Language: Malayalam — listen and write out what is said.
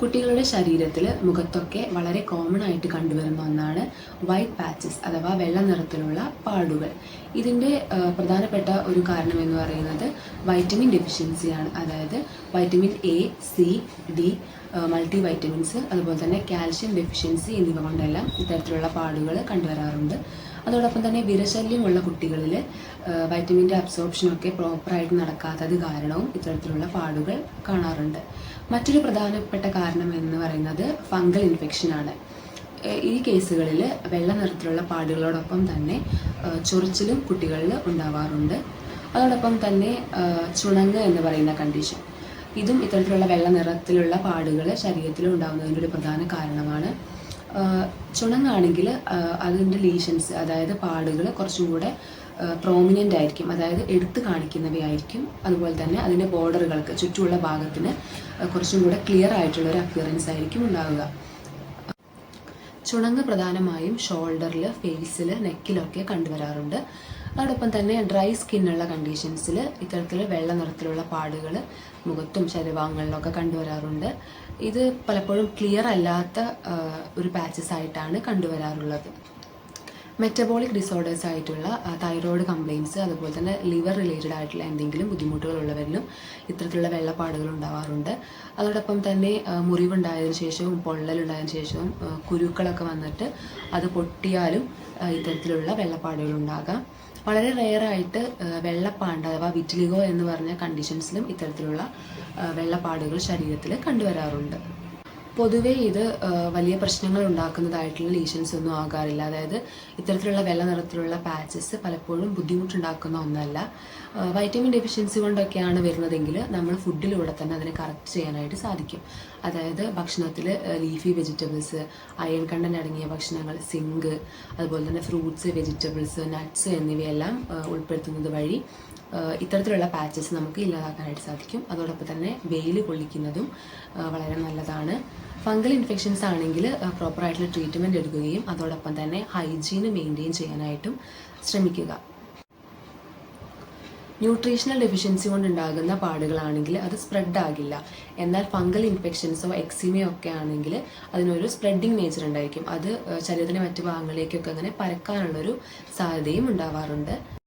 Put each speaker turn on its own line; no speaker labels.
കുട്ടികളുടെ ശരീരത്തിൽ മുഖത്തൊക്കെ വളരെ കോമൺ ആയിട്ട് കണ്ടുവരുന്ന ഒന്നാണ് വൈറ്റ് പാച്ചസ് അഥവാ വെള്ള നിറത്തിലുള്ള പാടുകൾ. ഇതിന്റെ പ്രധാനപ്പെട്ട ഒരു കാരണം എന്ന് പറയുന്നത് വൈറ്റമിൻ ഡെഫിഷ്യൻസിയാണ് അതായത് vitamin A C D multi vitamins അതുപോലെ തന്നെ കാൽഷ്യം ഡെഫിഷ്യൻസി എന്നിവ കൊണ്ടെല്ലാം ഇത്തരത്തിലുള്ള പാടുകൾ കണ്ടുവരാറുണ്ട്. അതോടൊപ്പം തന്നെ വിരശല്യമുള്ള കുട്ടികളിൽ വൈറ്റമിന്റെ അബ്സോർപ്ഷനൊക്കെ പ്രോപ്പറായിട്ട് നടക്കാത്തത് കാരണവും ഇത്തരത്തിലുള്ള പാടുകൾ കാണാറുണ്ട്. മറ്റൊരു പ്രധാനപ്പെട്ട കാരണം എന്ന് പറയുന്നത് ഫംഗൽ ഇൻഫെക്ഷനാണ് ഈ കേസുകളിൽ വെള്ള നിറത്തിലുള്ള പാടുകളോടൊപ്പം തന്നെ ചൊറിച്ചിലും കുട്ടികളിൽ ഉണ്ടാവാറുണ്ട്. അതോടൊപ്പം തന്നെ ചുണങ്ങ് എന്ന് പറയുന്ന കണ്ടീഷൻ ഇതും ഇത്തരത്തിലുള്ള വെള്ള നിറത്തിലുള്ള പാടുകൾ ശരീരത്തിൽ ഉണ്ടാകുന്നതിന്റെ ഒരു പ്രധാന കാരണമാണ്. ചുണങ്ങാണെങ്കിൽ അതിന്റെ ലീഷൻസ് അതായത് പാടുകൾ കുറച്ചും കൂടെ പ്രോമിനന്റ് ആയിരിക്കും. അതായത് എടുത്തു കാണിക്കുന്നവയായിരിക്കും. അതുപോലെ തന്നെ അതിന്റെ ബോർഡറുകൾക്ക് ചുറ്റുമുള്ള ഭാഗത്തിന് കുറച്ചും കൂടെ ക്ലിയർ ആയിട്ടുള്ള ഒരു അപ്പിയറൻസ് ആയിരിക്കും ഉണ്ടാവുക. ചുണങ്ങ് പ്രധാനമായും ഷോൾഡറിൽ ഫേസിൽ നെക്കിലൊക്കെ കണ്ടുവരാറുണ്ട്. അതോടൊപ്പം തന്നെ ഡ്രൈ സ്കിന്നുള്ള കണ്ടീഷൻസിൽ ഇത്തരത്തിൽ വെള്ള നിറത്തിലുള്ള പാടുകൾ മുഖത്തും ശരീരഭാഗങ്ങളിലൊക്കെ കണ്ടുവരാറുണ്ട്. ഇത് പലപ്പോഴും ക്ലിയർ അല്ലാത്ത ഒരു പാച്ചസ് ആയിട്ടാണ് കണ്ടുവരാറുള്ളത്. മെറ്റബോളിക് ഡിസോർഡേഴ്സ് ആയിട്ടുള്ള തൈറോയ്ഡ് കംപ്ലയിൻസ് അതുപോലെ തന്നെ ലിവർ റിലേറ്റഡ് ആയിട്ടുള്ള എന്തെങ്കിലും ബുദ്ധിമുട്ടുകൾ ഉള്ളവരിലും ഇത്തരത്തിലുള്ള വെള്ളപ്പാടുകൾ ഉണ്ടാവാറുണ്ട്. അതോടൊപ്പം തന്നെ മുറിവുണ്ടായതിനു ശേഷവും പൊള്ളലുണ്ടായതിനു ശേഷവും കുരുക്കളൊക്കെ വന്നിട്ട് അത് പൊട്ടിയാലും ഇത്തരത്തിലുള്ള വെള്ളപ്പാടുകൾ ഉണ്ടാകാം. വളരെ റെയറായിട്ട് വെള്ളപ്പാണ്ട് അഥവാ വിറ്റിലിഗോ എന്ന് പറഞ്ഞ കണ്ടീഷൻസിലും ഇത്തരത്തിലുള്ള വെള്ളപ്പാടുകൾ ശരീരത്തിൽ കണ്ടുവരാറുണ്ട്. പൊതുവേ ഇത് വലിയ പ്രശ്നങ്ങൾ ഉണ്ടാക്കുന്നതായിട്ടുള്ള ലീഷൻസ് ഒന്നും ആകാറില്ല. അതായത് ഇത്തരത്തിലുള്ള വെള്ള നിറത്തിലുള്ള പാച്ചസ് പലപ്പോഴും ബുദ്ധിമുട്ടുണ്ടാക്കുന്ന ഒന്നല്ല. വൈറ്റമിൻ ഡെഫിഷ്യൻസി കൊണ്ടൊക്കെയാണ് വരുന്നതെങ്കിൽ നമ്മൾ ഫുഡിലൂടെ തന്നെ അതിനെ കറക്റ്റ് ചെയ്യാനായിട്ട് സാധിക്കും. അതായത് ഭക്ഷണത്തിൽ ലീഫി വെജിറ്റബിൾസ് അയൺ കണ്ടൻ അടങ്ങിയ ഭക്ഷണങ്ങൾ സിങ്ക് അതുപോലെ തന്നെ ഫ്രൂട്ട്സ് വെജിറ്റബിൾസ് നട്ട്സ് എന്നിവയെല്ലാം ഉൾപ്പെടുത്തുന്നത് വഴി ഇത്തരത്തിലുള്ള പാച്ചസ് നമുക്ക് ഇല്ലാതാക്കാനായിട്ട് സാധിക്കും. അതോടൊപ്പം തന്നെ വെയിൽ കൊള്ളിക്കുന്നതും വളരെ നല്ലതാണ്. ഫംഗൽ ഇൻഫെക്ഷൻസ് ആണെങ്കിൽ പ്രോപ്പറായിട്ടുള്ള ട്രീറ്റ്മെന്റ് എടുക്കുകയും അതോടൊപ്പം തന്നെ ഹൈജീന് മെയിന്റെയിൻ ചെയ്യാനായിട്ടും ശ്രമിക്കുക. ന്യൂട്രീഷണൽ ഡെഫിഷ്യൻസി കൊണ്ടുണ്ടാകുന്ന പാടുകളാണെങ്കിൽ അത് സ്പ്രെഡ് ആകില്ല. എന്നാൽ ഫംഗൽ ഇൻഫെക്ഷൻസോ എക്സിമയോ ഒക്കെ ആണെങ്കിൽ അതിനൊരു സ്പ്രെഡിങ് നേച്ചർ ഉണ്ടായിരിക്കും. അത് ശരീരത്തിന്റെ മറ്റു ഭാഗങ്ങളിലേക്കൊക്കെ അങ്ങനെ പരക്കാനുള്ളൊരു സാധ്യതയും ഉണ്ടാവാറുണ്ട്.